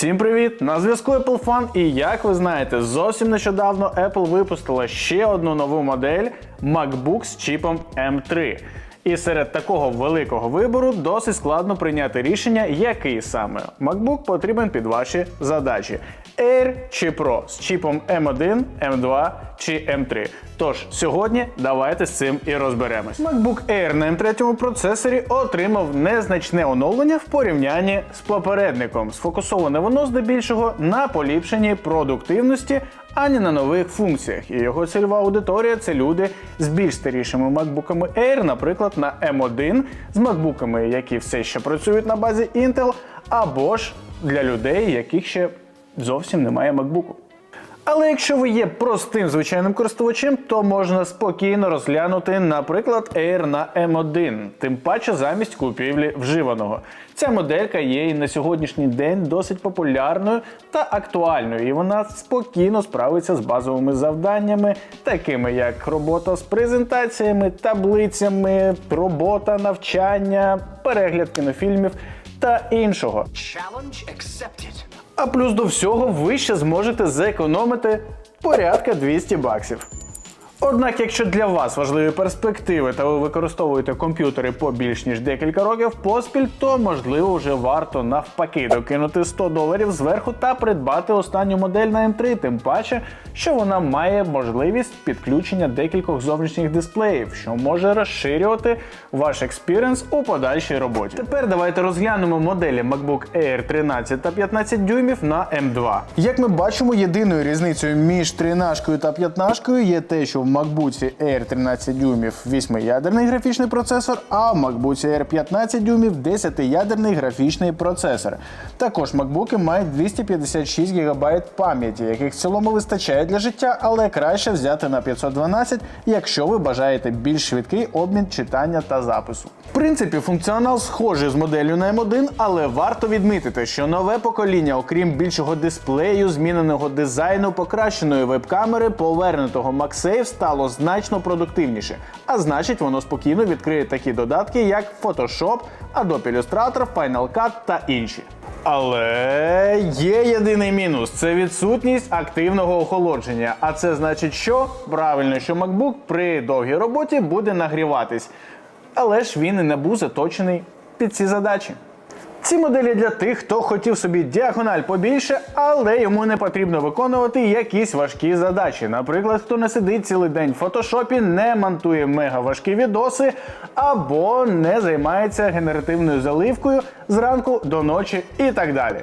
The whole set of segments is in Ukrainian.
Всім привіт! На зв'язку Apple Fan і як ви знаєте, зовсім нещодавно Apple випустила ще одну нову модель MacBook з чіпом M3. І серед такого великого вибору досить складно прийняти рішення, який саме MacBook потрібен під ваші задачі: Air чи Pro з чіпом M1, M2 чи M3. Тож сьогодні давайте з цим і розберемось. MacBook Air на M3 процесорі отримав незначне оновлення в порівнянні з попередником. Сфокусоване воно здебільшого на поліпшенні продуктивності, ані на нових функціях. І його цільова аудиторія це люди з більш старішими MacBook'ами Air, наприклад, на M1, з MacBook'ами, які все ще працюють на базі Intel, або ж для людей, яких ще зовсім немає MacBook'у. Але якщо ви є простим звичайним користувачем, то можна спокійно розглянути, наприклад, Air на M1, тим паче замість купівлі вживаного. Ця моделька є і на сьогоднішній день досить популярною та актуальною, і вона спокійно справиться з базовими завданнями, такими як робота з презентаціями, таблицями, робота, навчання, перегляд кінофільмів та іншого. Challenge accepted. А плюс до всього ви ще зможете зекономити порядка 200 баксів. Однак, якщо для вас важливі перспективи та ви використовуєте комп'ютери по більш ніж декілька років поспіль, то можливо вже варто навпаки докинути 100 доларів зверху та придбати останню модель на M3, тим паче, що вона має можливість підключення декількох зовнішніх дисплеїв, що може розширювати ваш експіріенс у подальшій роботі. Тепер давайте розглянемо моделі MacBook Air 13 та 15 дюймів на M2. Як ми бачимо, єдиною різницею між 13 та 15 є те, що в MacBook Air 13 дюймів 8-ядерний графічний процесор, а в MacBook Air 15 дюймів 10-ядерний графічний процесор. Також MacBook мають 256 ГБ пам'яті, яких в цілому вистачає для життя, але краще взяти на 512, якщо ви бажаєте більш швидкий обмін читання та запису. В принципі, функціонал схожий з моделлю на M1, але варто відмітити, що нове покоління, окрім більшого дисплею, зміненого дизайну, покращеної веб-камери, повернутого MagSafe, стало значно продуктивніше. А значить, воно спокійно відкриє такі додатки, як Photoshop, Adobe Illustrator, Final Cut та інші. Але є єдиний мінус це відсутність активного охолодження. А це значить, що правильно, що MacBook при довгій роботі буде нагріватись. Але ж він і не був заточений під ці задачі. Ці моделі для тих, хто хотів собі діагональ побільше, але йому не потрібно виконувати якісь важкі задачі. Наприклад, хто не сидить цілий день в фотошопі, не монтує мега важкі відоси, або не займається генеративною заливкою зранку до ночі і так далі.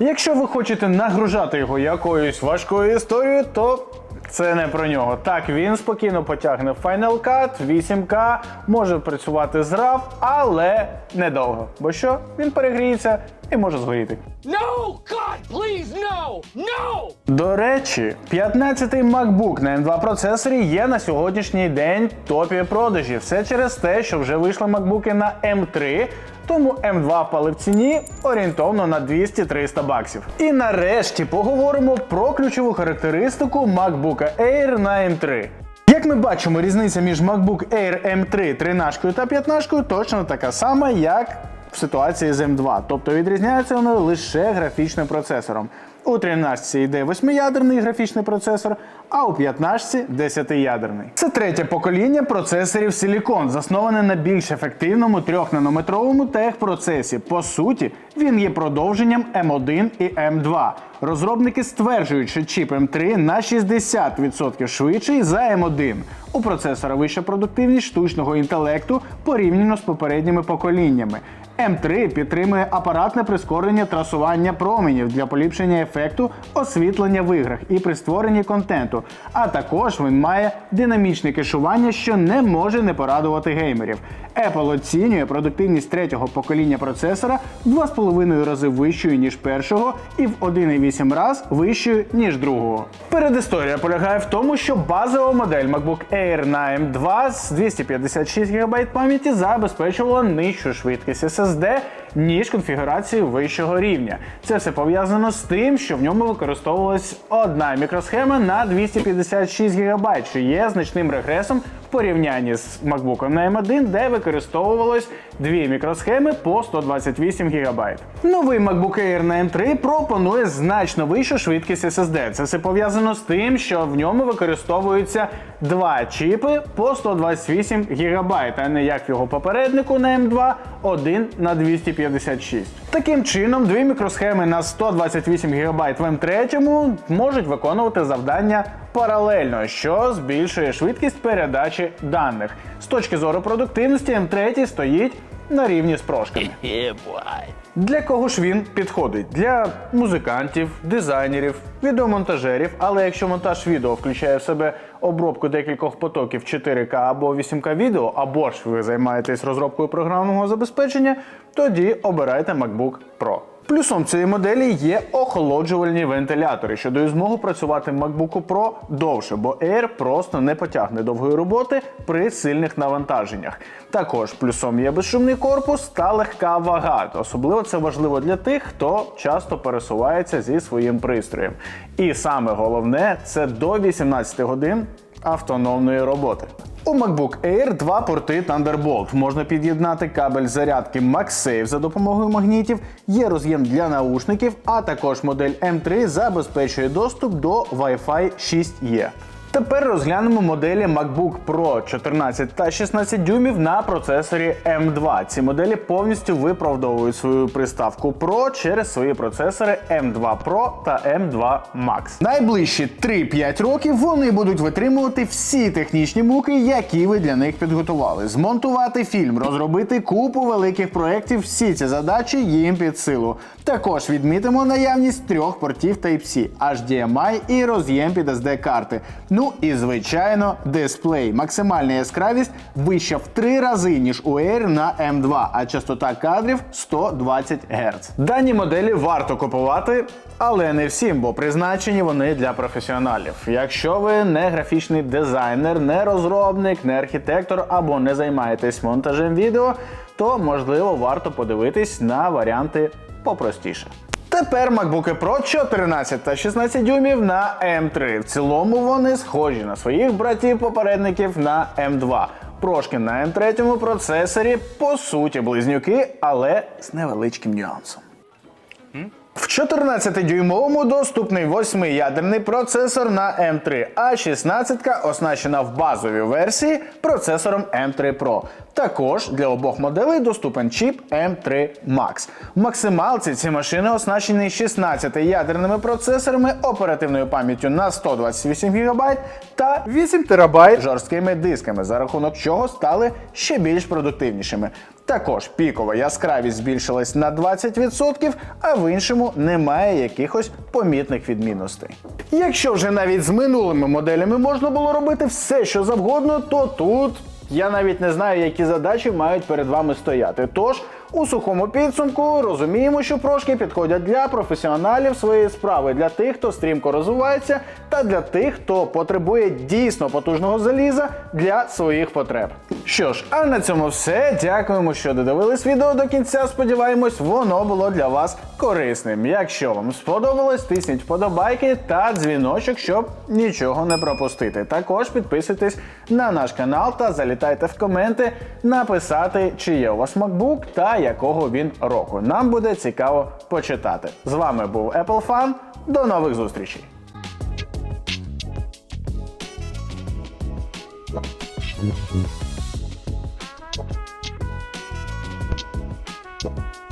Якщо ви хочете нагружати його якоюсь важкою історією, то це не про нього. Так, він спокійно потягне Final Cut, 8К, може працювати з RAW, але недовго. Бо що? Він перегріється і може згоріти. No! God, please, no! No! До речі, 15-й MacBook на M2 процесорі є на сьогоднішній день в топі продажів. Все через те, що вже вийшли MacBook'и на M3, тому М2 впали в ціні орієнтовно на 200-300 баксів. І нарешті поговоримо про ключову характеристику MacBook Air на M3. Як ми бачимо, різниця між MacBook Air M3 13 та 15 точно така сама, як в ситуації з M2, тобто відрізняються вони лише графічним процесором. У 13 йде 8-ядерний графічний процесор, а у 15 10-ядерний. Це третє покоління процесорів Silicon, засноване на більш ефективному 3-нанометровому техпроцесі. По суті, він є продовженням M1 і M2. Розробники стверджують, що чіп M3 на 60% швидший за M1. У процесора вища продуктивність штучного інтелекту порівняно з попередніми поколіннями. М3 підтримує апаратне прискорення трасування променів для поліпшення ефекту освітлення в іграх і при створенні контенту. А також він має динамічне кешування, що не може не порадувати геймерів. Apple оцінює продуктивність третього покоління процесора в 2,5 рази вищою, ніж першого, і в 1,8 раз вищою, ніж другого. Передісторія полягає в тому, що базова модель MacBook Air на M2 з 256 ГБ пам'яті забезпечувала нижчу швидкість SSD, ніж конфігурації вищого рівня. Це все пов'язано з тим, що в ньому використовувалась одна мікросхема на 256 ГБ, що є значним регресом в порівнянні з MacBook на M1, де використовувалось дві мікросхеми по 128 ГБ. Новий MacBook Air на M3 пропонує значно вищу швидкість SSD. Це все пов'язано з тим, що в ньому використовуються два чіпи по 128 ГБ, а не як в його попереднику на M2 один на 256. Таким чином, дві мікросхеми на 128 ГБ в М3 можуть виконувати завдання паралельно, що збільшує швидкість передачі даних. З точки зору продуктивності М3 стоїть на рівні з прошками. Для кого ж він підходить? Для музикантів, дизайнерів, відеомонтажерів. Але якщо монтаж відео включає в себе обробку декількох потоків 4К або 8К відео, або ж ви займаєтесь розробкою програмного забезпечення, тоді обирайте MacBook Pro. Плюсом цієї моделі є охолоджувальні вентилятори, що дають змогу працювати MacBook Pro довше, бо Air просто не потягне довгої роботи при сильних навантаженнях. Також плюсом є безшумний корпус та легка вага. Особливо це важливо для тих, хто часто пересувається зі своїм пристроєм. І саме головне це до 18 годин автономної роботи. У MacBook Air два порти Thunderbolt. Можна під'єднати кабель зарядки MagSafe за допомогою магнітів, є роз'єм для наушників, а також модель M3 забезпечує доступ до Wi-Fi 6E. Тепер розглянемо моделі MacBook Pro 14 та 16 дюймів на процесорі M2. Ці моделі повністю виправдовують свою приставку Pro через свої процесори M2 Pro та M2 Max. Найближчі 3-5 років вони будуть витримувати всі технічні муки, які ви для них підготували. Змонтувати фільм, розробити купу великих проєктів. Всі ці задачі їм під силу. Також відмітимо наявність трьох портів Type-C, HDMI і роз'єм під SD карти. Ну і звичайно, дисплей. Максимальна яскравість вища в три рази, ніж у Air на M2, а частота кадрів 120 Гц. Дані моделі варто купувати, але не всім, бо призначені вони для професіоналів. Якщо ви не графічний дизайнер, не розробник, не архітектор або не займаєтесь монтажем відео, то можливо варто подивитись на варіанти попростіше. Тепер MacBook Pro 14 та 16 дюймів на M3. В цілому вони схожі на своїх братів-попередників на M2. Прошки на M3 процесорі по суті близнюки, але з невеличким нюансом. В 14-дюймовому доступний 8-ядерний процесор на M3, а 16 оснащена в базовій версії процесором M3 Pro. Також для обох моделей доступен чіп M3 Max. В максималці ці машини оснащені 16-ядерними процесорами, оперативною пам'яттю на 128 ГБ та 8 ТБ жорсткими дисками, за рахунок чого стали ще більш продуктивнішими. Також пікова яскравість збільшилась на 20%, а в іншому немає якихось помітних відмінностей. Якщо вже навіть з минулими моделями можна було робити все, що завгодно, то тут я навіть не знаю, які задачі мають перед вами стояти. Тож у сухому підсумку розуміємо, що прошки підходять для професіоналів своєї справи, для тих, хто стрімко розвивається, та для тих, хто потребує дійсно потужного заліза для своїх потреб. Що ж, а на цьому все. Дякуємо, що додивились відео до кінця. Сподіваємось, воно було для вас корисним. Якщо вам сподобалось, тисніть вподобайки та дзвіночок, щоб нічого не пропустити. Також підписуйтесь на наш канал та залітайте в коменти написати, чи є у вас MacBook та якого він року. Нам буде цікаво почитати. З вами був Apple Fan. До нових зустрічей! you